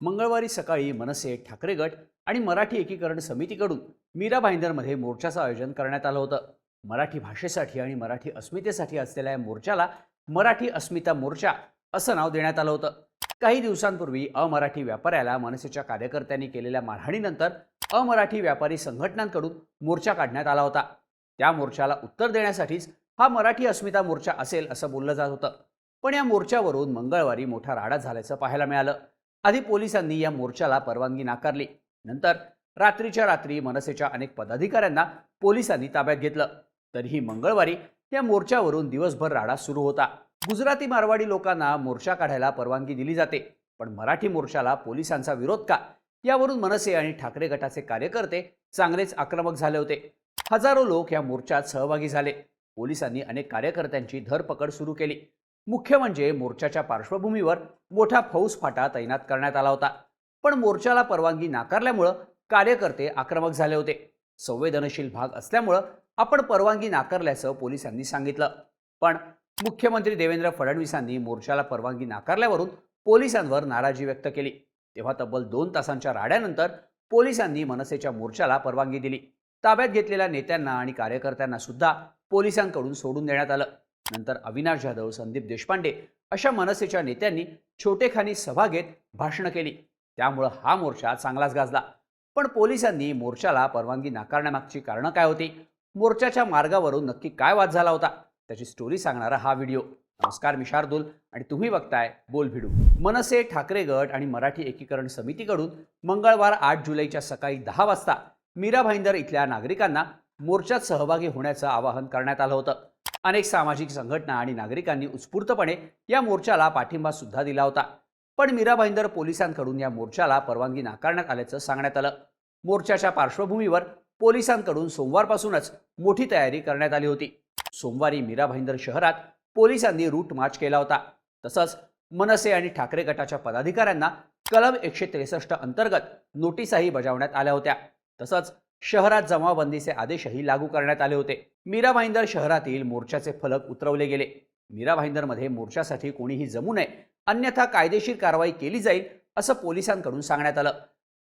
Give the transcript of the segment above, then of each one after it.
मंगळवारी सकाळी मनसे ठाकरे गट आणि मराठी एकीकरण समितीकडून मीरा भाईंदरमध्ये मोर्चाचं आयोजन करण्यात आलं होतं. मराठी भाषेसाठी आणि मराठी अस्मितेसाठी असलेल्या या मोर्चाला मराठी अस्मिता मोर्चा असं नाव देण्यात आलं होतं. काही दिवसांपूर्वी अमराठी व्यापाऱ्याला मनसेच्या कार्यकर्त्यांनी केलेल्या मारहाणीनंतर अमराठी व्यापारी संघटनांकडून मोर्चा काढण्यात आला होता. त्या मोर्चाला उत्तर देण्यासाठीच हा मराठी अस्मिता मोर्चा असेल असं बोललं जात होतं. पण या मोर्चावरून मंगळवारी मोठा राडा झाल्याचं पाहायला मिळालं. आधी पोलिसांनी या मोर्चाला परवानगी नाकारली. नंतर रात्रीच्या रात्री मनसेच्या अनेक पदाधिकाऱ्यांना पोलिसांनी ताब्यात घेतलं. तरीही मंगळवारी त्या मोर्चावरून दिवसभर राडा सुरू होता. गुजराती मारवाडी लोकांना मोर्चा काढायला परवानगी दिली जाते. पण मराठी मोर्चाला पोलिसांचा विरोध का? यावरून मनसे आणि ठाकरे गटाचे कार्यकर्ते चांगलेच आक्रमक झाले होते. हजारो लोक या मोर्चात सहभागी झाले. पोलिसांनी अनेक कार्यकर्त्यांची धरपकड सुरू केली. मुख्य म्हणजे मोर्चाच्या पार्श्वभूमीवर मोठा फौज फाटा तैनात करण्यात आला होता. पण मोर्चाला परवानगी नाकारल्यामुळं कार्यकर्ते आक्रमक झाले होते. संवेदनशील भाग असल्यामुळं आपण परवानगी नाकारल्याचं पोलिसांनी सांगितलं. पण मुख्यमंत्री देवेंद्र फडणवीसांनी मोर्चाला परवानगी नाकारल्यावरून पोलिसांवर नाराजी व्यक्त केली. तेव्हा तब्बल दोन तासांच्या राड्यानंतर पोलिसांनी मनसेच्या मोर्चाला परवानगी दिली. ताब्यात घेतलेल्या नेत्यांना आणि कार्यकर्त्यांना सुद्धा पोलिसांकडून सोडून देण्यात आलं. नंतर अविनाश जाधव संदीप देशपांडे अशा मनसेच्या नेत्यांनी छोटेखानी सभा घेत भाषणं केली. त्यामुळं हा मोर्चा चांगलाच गाजला. पण पोलिसांनी मोर्चाला परवानगी नाकारण्यामागची कारणं काय होती? मोर्चाच्या मार्गावरून नक्की काय वाद झाला होता? त्याची स्टोरी सांगणारा हा व्हिडिओ. नमस्कार मी शार्दुल आणि तुम्ही बघताय बोल भिडू. मनसे ठाकरे गट आणि मराठी एकीकरण समितीकडून मंगळवार आठ जुलैच्या सकाळी दहा वाजता मीरा भाईंदर इथल्या नागरिकांना मोर्चात सहभागी होण्याचं आवाहन करण्यात आलं होतं. अनेक सामाजिक संघटना आणि नागरिकांनी उत्स्फूर्तपणे या मोर्चाला पाठिंबा सुद्धा दिला होता. पण मीरा भाईंदर पोलिसांकडून या मोर्चाला परवानगी नाकारण्यात आल्याचं सांगण्यात आलं. मोर्चाच्या पार्श्वभूमीवर पोलिसांकडून सोमवारपासूनच मोठी तयारी करण्यात आली होती. सोमवारी मीरा भाईंदर शहरात पोलिसांनी रूट मार्च केला होता. तसंच मनसे आणि ठाकरे गटाच्या पदाधिकाऱ्यांना कलम एकशे त्रेसष्ट अंतर्गत नोटीसाही बजावण्यात आल्या होत्या. तसंच शहरात जमावबंदीचे आदेशही लागू करण्यात आले होते. मीरा भाईंदर शहरातील मोर्चाचे फलक उतरवले गेले. मीरा भाईंदरमध्ये मोर्चासाठी कोणीही जमू नये अन्यथा कायदेशीर कारवाई केली जाईल असं पोलिसांकडून सांगण्यात आलं.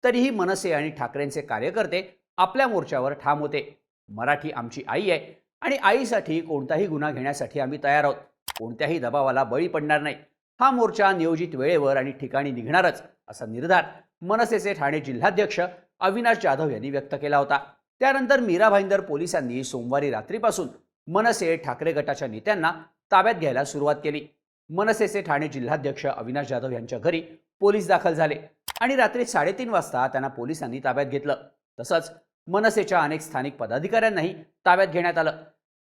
तरीही मनसे आणि ठाकरेंचे कार्यकर्ते आपल्या मोर्चावर ठाम होते. मराठी आमची आई आहे आणि आईसाठी कोणताही गुन्हा घेण्यासाठी आम्ही तयार आहोत. कोणत्याही दबावाला बळी पडणार नाही. हा मोर्चा नियोजित वेळेवर आणि ठिकाणी निघणारच असा निर्धार मनसेचे ठाणे जिल्हाध्यक्ष अविनाश जाधव यांनी व्यक्त केला होता. त्यानंतर मीरा भाईंदर पोलिसांनी सोमवारी रात्रीपासून मनसे ठाकरे गटाच्या नेत्यांना ताब्यात घ्यायला सुरुवात केली. मनसेचे ठाणे जिल्हाध्यक्ष अविनाश जाधव यांच्या घरी पोलीस दाखल झाले आणि रात्री साडेतीन वाजता त्यांना पोलिसांनी ताब्यात घेतलं. तसंच मनसेच्या अनेक स्थानिक पदाधिकाऱ्यांनाही ताब्यात घेण्यात आलं.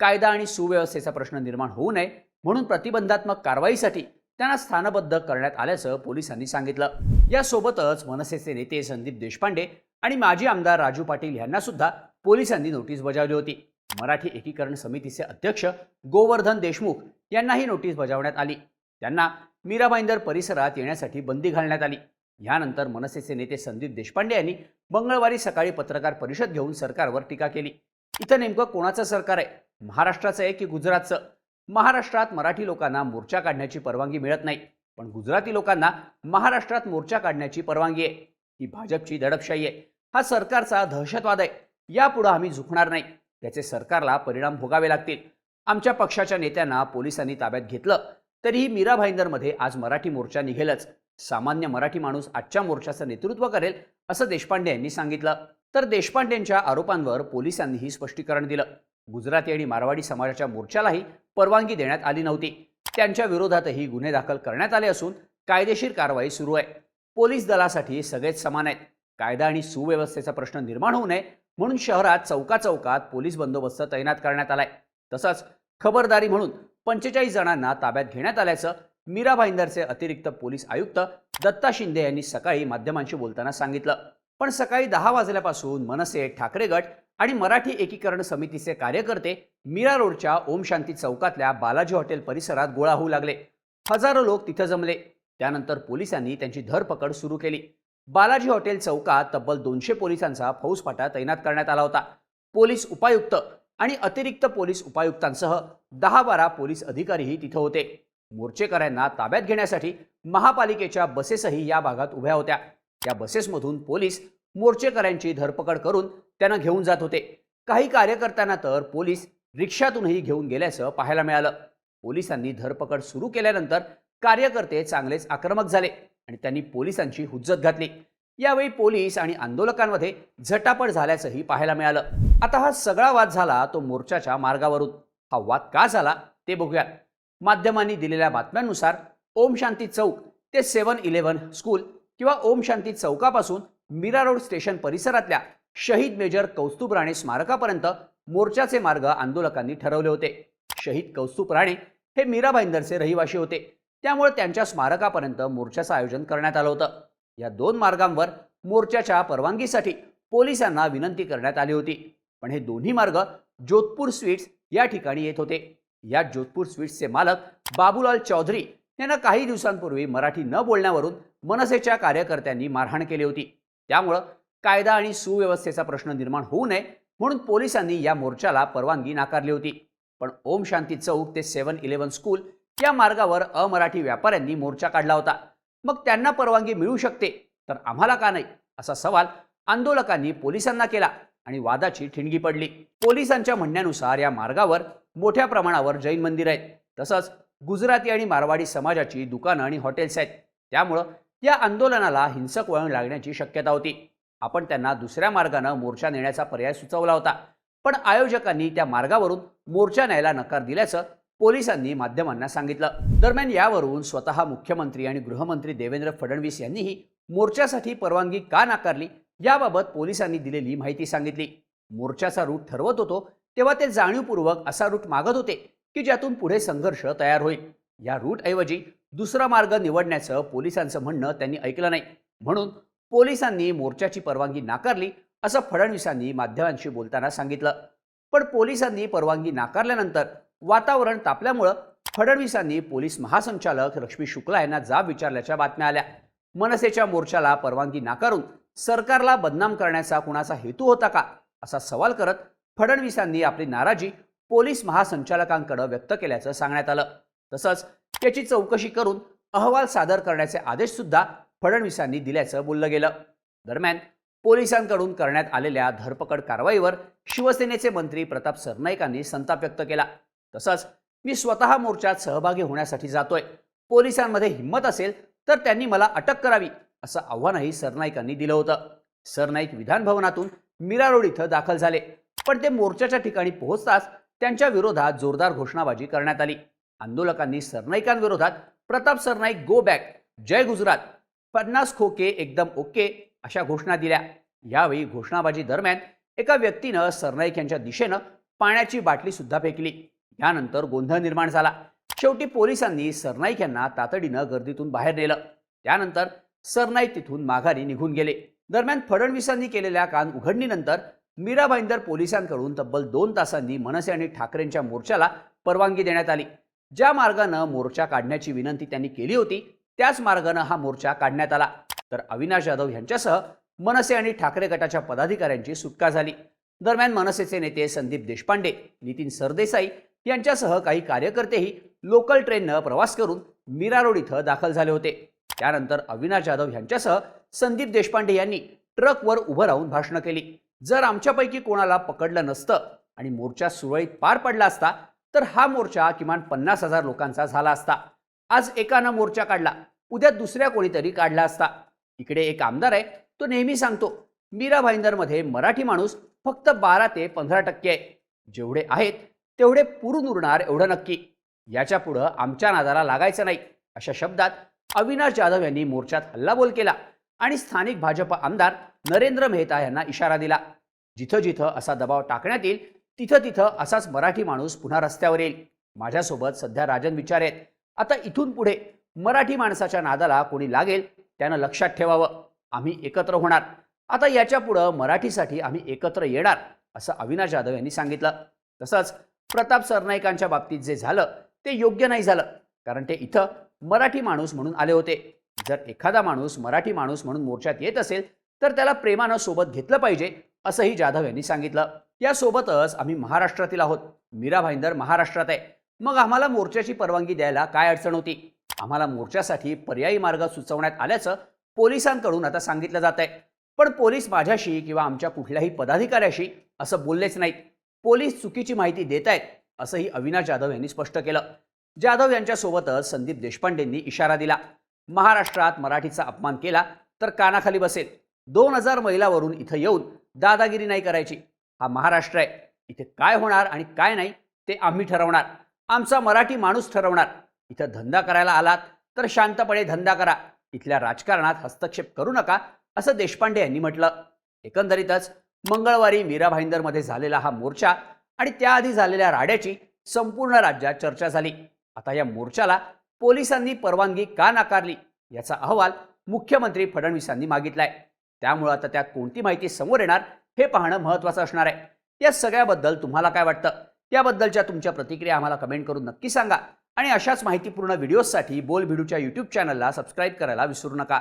कायदा आणि सुव्यवस्थेचा प्रश्न निर्माण होऊ नये म्हणून प्रतिबंधात्मक कारवाईसाठी त्यांना स्थानबद्ध करण्यात आल्याचं पोलिसांनी सांगितलं. यासोबतच मनसेचे नेते संदीप देशपांडे आणि माजी आमदार राजू पाटील यांना सुद्धा पोलिसांनी नोटीस बजावली होती. मराठी एकीकरण समितीचे अध्यक्ष गोवर्धन देशमुख यांनाही नोटीस बजावण्यात आली. त्यांना मीरा भाईंदर परिसरात येण्यासाठी बंदी घालण्यात आली. यानंतर मनसेचे नेते संदीप देशपांडे यांनी मंगळवारी सकाळी पत्रकार परिषद घेऊन सरकारवर टीका केली. इथं नेमकं कोणाचं सरकार आहे? महाराष्ट्राचं आहे की गुजरातचं? महाराष्ट्रात मराठी लोकांना मोर्चा काढण्याची परवानगी मिळत नाही. पण गुजराती लोकांना महाराष्ट्रात मोर्चा काढण्याची परवानगी आहे. ही भाजपची दडपशाही आहे. हा सरकारचा दहशतवाद आहे. यापुढं आम्ही झुकणार नाही. त्याचे सरकारला परिणाम भोगावे लागतील. आमच्या पक्षाच्या नेत्यांना पोलिसांनी ताब्यात घेतलं तरीही मीरा भाईंदरमध्ये आज मराठी मोर्चा निघेलच. सामान्य मराठी माणूस आजच्या मोर्चाचं नेतृत्व करेल असं देशपांडे यांनी सांगितलं. तर देशपांडेंच्या आरोपांवर पोलिसांनीही स्पष्टीकरण दिलं. गुजराती आणि मारवाडी समाजाच्या मोर्चालाही परवानगी देण्यात आली नव्हती. त्यांच्या विरोधातही गुन्हे दाखल करण्यात आले असून कायदेशीर कारवाई सुरू आहे. पोलीस दलासाठी सगळेच समान आहेत. कायदा आणि सुव्यवस्थेचा प्रश्न निर्माण होऊ नये म्हणून शहरात चौका चौकात पोलीस बंदोबस्त तैनात करण्यात आलाय. तसंच खबरदारी म्हणून पंचेचाळीस जणांना ताब्यात घेण्यात आल्याचं मीरा भाईंदरचे अतिरिक्त पोलीस आयुक्त दत्ता शिंदे यांनी सकाळी माध्यमांशी बोलताना सांगितलं. पण सकाळी दहा वाजल्यापासून मनसे ठाकरे गट आणि मराठी एकीकरण समितीचे कार्यकर्ते मीरा रोडच्या ओम शांती चौकातल्या बालाजी हॉटेल परिसरात गोळा होऊ लागले. हजारो लोक तिथं जमले. त्यानंतर पोलिसांनी त्यांची धरपकड सुरू केली. बालाजी हॉटेल चौकात तब्बल दोनशे पोलिसांचा फौजफाटा तैनात करण्यात आला होता. पोलीस उपायुक्त आणि अतिरिक्त पोलीस उपायुक्तांसह दहा बारा पोलीस अधिकारीही तिथं होते. मोर्चेकऱ्यांना ताब्यात घेण्यासाठी महापालिकेच्या बसेसही या भागात उभ्या होत्या. त्या बसेसमधून पोलीस मोर्चेकऱ्यांची धरपकड करून त्यांना घेऊन जात होते. काही कार्यकर्त्यांना तर पोलीस रिक्षातूनही घेऊन गेल्याचं पाहायला मिळालं. पोलिसांनी धरपकड सुरू केल्यानंतर कार्यकर्ते चांगलेच आक्रमक झाले आणि त्यांनी पोलिसांची हुज्जत घातली. यावेळी पोलीस आणि आंदोलकांमध्ये झटापट झाल्याचंही पाहायला मिळालं. आता हा सगळा वाद झाला तो मोर्चाच्या मार्गावरून. हा वाद का झाला ते बघूयात. माध्यमांनी दिलेल्या बातम्यांनुसार ओम शांती चौक ते सेवन इलेव्हन स्कूल किंवा ओम शांती चौकापासून मीरा रोड स्टेशन परिसरातल्या शहीद मेजर कौस्तुभ राणे स्मारकापर्यंत मोर्चाचे मार्ग आंदोलकांनी ठरवले होते. शहीद कौस्तुभ राणे हे मीरा भाईंदरचे रहिवाशी होते. त्यामुळे त्यांच्या स्मारकापर्यंत मोर्चाचं आयोजन करण्यात आलं होतं. या दोन मार्गांवर मोर्चाच्या परवानगीसाठी पोलिसांना विनंती करण्यात आली होती. पण हे दोन्ही मार्ग जोधपूर स्वीट्स या ठिकाणी येत होते. या जोधपूर स्वीट्सचे मालक बाबूलाल चौधरी यांना काही दिवसांपूर्वी मराठी न बोलण्यावरून मनसेच्या कार्यकर्त्यांनी मारहाण केली होती. त्यामुळं कायदा आणि सुव्यवस्थेचा प्रश्न निर्माण होऊ नये म्हणून पोलिसांनी या मोर्चाला परवानगी नाकारली होती. पण ओम शांती चौक ते सेवन इलेव्हन स्कूल या मार्गावर अमराठी व्यापाऱ्यांनी मोर्चा काढला होता. मग त्यांना परवानगी मिळू शकते तर आम्हाला का नाही? असा सवाल आंदोलकांनी पोलिसांना केला आणि वादाची ठिणगी पडली. पोलिसांच्या म्हणण्यानुसार या मार्गावर मोठ्या प्रमाणावर जैन मंदिर आहेत. तसंच गुजराती आणि मारवाडी समाजाची दुकानं आणि हॉटेल्स आहेत. त्यामुळं या आंदोलनाला हिंसक वळण लागण्याची शक्यता होती. आपण त्यांना दुसऱ्या मार्गानं मोर्चा नेण्याचा पर्याय सुचवला होता. पण आयोजकांनी त्या मार्गावरून मोर्चा न्यायला नकार दिल्याचं पोलिसांनी माध्यमांना सांगितलं. दरम्यान यावरून स्वतः मुख्यमंत्री आणि गृहमंत्री देवेंद्र फडणवीस यांनीही मोर्चासाठी परवानगी का नाकारली याबाबत पोलिसांनी दिलेली माहिती सांगितली. मोर्चाचा रूट ठरवत होतो तेव्हा ते जाणीवपूर्वक असा रूट मागत होते की ज्यातून पुढे संघर्ष तयार होईल. या रूटऐवजी दुसरा मार्ग निवडण्याचं पोलिसांचं म्हणणं त्यांनी ऐकलं नाही. म्हणून पोलिसांनी मोर्चाची परवानगी नाकारली असं फडणवीसांनी माध्यमांशी बोलताना सांगितलं. पण पोलिसांनी परवानगी नाकारल्यानंतर वातावरण तापल्यामुळं फडणवीसांनी पोलीस महासंचालक लक्ष्मी शुक्ला यांना जाब विचारल्याच्या बातम्या आल्या. मनसेच्या मोर्चाला परवानगी नाकारून सरकारला बदनाम करण्याचा कुणाचा हेतू होता का? असा सवाल करत फडणवीसांनी आपली नाराजी पोलीस महासंचालकांकडे व्यक्त केल्याचं सांगण्यात आलं. तसंच त्याची चौकशी करून अहवाल सादर करण्याचे आदेश सुद्धा फडणवीसांनी दिल्याचं बोललं गेलं. दरम्यान पोलिसांकडून करण्यात आलेल्या धरपकड कारवाईवर शिवसेनेचे मंत्री प्रताप सरनाईकांनी संताप व्यक्त केला. तसंच मी स्वतः मोर्चात सहभागी होण्यासाठी जातोय. पोलिसांमध्ये हिंमत असेल तर त्यांनी मला अटक करावी असं आव्हानही सरनाईकांनी दिलं होतं. सरनाईक विधानभवनातून मीरा रोड इथं दाखल झाले पण ते मोर्चाच्या ठिकाणी पोहोचताच त्यांच्या विरोधात जोरदार घोषणाबाजी करण्यात आली. आंदोलकांनी सरनाईकांविरोधात प्रताप सरनाईक गो बॅक जय गुजरात पन्नास खोके एकदम ओके अशा घोषणा दिल्या. यावेळी घोषणाबाजी दरम्यान एका व्यक्तीनं सरनाईक यांच्या दिशेनं पाण्याची बाटली सुद्धा फेकली. यानंतर गोंधळ निर्माण झाला. शेवटी पोलिसांनी सरनाईक यांना तातडीनं गर्दीतून बाहेर नेलं. त्यानंतर सरनाईक तिथून माघारी निघून गेले. दरम्यान फडणवीसांनी केलेल्या कान उघडणीनंतर मीरा भाईंदर पोलिसांकडून तब्बल दोन तासांनी मनसे आणि ठाकरेंच्या मोर्चाला परवानगी देण्यात आली. ज्या मार्गानं मोर्चा काढण्याची विनंती त्यांनी केली होती त्याच मार्गानं हा मोर्चा काढण्यात आला. तर अविनाश जाधव यांच्यासह मनसे आणि ठाकरे गटाच्या पदाधिकाऱ्यांची सुटका झाली. दरम्यान मनसेचे नेते संदीप देशपांडे नितीन सरदेसाई यांच्यासह काही कार्यकर्तेही लोकल ट्रेननं प्रवास करून मीरा रोड इथं दाखल झाले होते. त्यानंतर अविनाश जाधव यांच्यासह संदीप देशपांडे यांनी ट्रकवर उभं राहून भाषणं केली. जर आमच्यापैकी कोणाला पकडलं नसतं आणि मोर्चा सुरळीत पार पडला असता तर हा मोर्चा किमान पन्नास हजार लोकांचा झाला असता. आज एकानं मोर्चा काढला उद्या दुसऱ्या कोणीतरी काढला असता. इकडे एक आमदार आहे तो नेहमी सांगतो मीरा भाईंदरमध्ये मराठी माणूस फक्त बारा ते पंधरा टक्के आहे. जेवढे आहेत तेवढे पुरून उरणार एवढं नक्की. याच्या पुढं आमच्या नादाला लागायचं नाही अशा शब्दात अविनाश जाधव यांनी मोर्चात हल्लाबोल केला आणि स्थानिक भाजप आमदार नरेंद्र मेहता यांना इशारा दिला. जिथं जिथं असा दबाव टाकण्यात येईल तिथं तिथं असाच मराठी माणूस पुन्हा रस्त्यावर येईल. माझ्यासोबत सध्या राजन विचार आहेत. आता इथून पुढे मराठी माणसाच्या नादाला कोणी लागेल त्यानं लक्षात ठेवावं. आम्ही एकत्र होणार. आता याच्या पुढं मराठीसाठी आम्ही एकत्र येणार असं अविनाश जाधव यांनी सांगितलं. तसंच प्रताप सरनाईकांच्या बाबतीत जे झालं ते योग्य नाही झालं. कारण ते इथं मराठी माणूस म्हणून आले होते. जर एखादा माणूस मराठी माणूस म्हणून मोर्चात येत असेल तर त्याला प्रेमानं सोबत घेतलं पाहिजे असंही जाधव यांनी सांगितलं. यासोबतच आम्ही महाराष्ट्रातील आहोत. मीरा भाईंदर महाराष्ट्रात आहे. मग आम्हाला मोर्चाची परवानगी द्यायला काय अडचण होती? आम्हाला मोर्चासाठी पर्यायी मार्ग सुचवण्यात आल्याचं पोलिसांकडून आता सांगितलं जात आहे पण पोलीस माझ्याशी किंवा आमच्या कुठल्याही पदाधिकाऱ्याशी असं बोललेच नाहीत. पोलीस चुकीची माहिती देत आहेत असंही अविनाश जाधव यांनी स्पष्ट केलं. जाधव यांच्यासोबतच संदीप देशपांडेंनी इशारा दिला. महाराष्ट्रात मराठीचा अपमान केला तर कानाखाली बसेल. दोन हजार महिलावरून इथं येऊन दादागिरी नाही करायची. हा महाराष्ट्र आहे. इथे काय होणार आणि काय नाही ते आम्ही ठरवणार. आमचा मराठी माणूस ठरवणार. इथं धंदा करायला आलात तर शांतपणे धंदा करा. इथल्या राजकारणात हस्तक्षेप करू नका असं देशपांडे यांनी म्हटलं. एकंदरीतच मंगळवारी मीरा भाईंदरमध्ये झालेला हा मोर्चा आणि त्याआधी झालेल्या राड्याची संपूर्ण राज्यात चर्चा झाली. आता या मोर्चाला पोलिसांनी परवानगी का नाकारली याचा अहवाल मुख्यमंत्री फडणवीसांनी मागितलाय. त्यामुळं आता त्यात कोणती माहिती समोर येणार हे पाहणं महत्त्वाचं असणार आहे. या सगळ्याबद्दल तुम्हाला काय वाटतं? याबद्दलच्या तुमच्या प्रतिक्रिया आम्हाला कमेंट करून नक्की सांगा आणि अशाच माहितीपूर्ण व्हिडिओजसाठी बोल भिडूच्या यूट्यूब चॅनलला सबस्क्राईब करायला विसरू नका.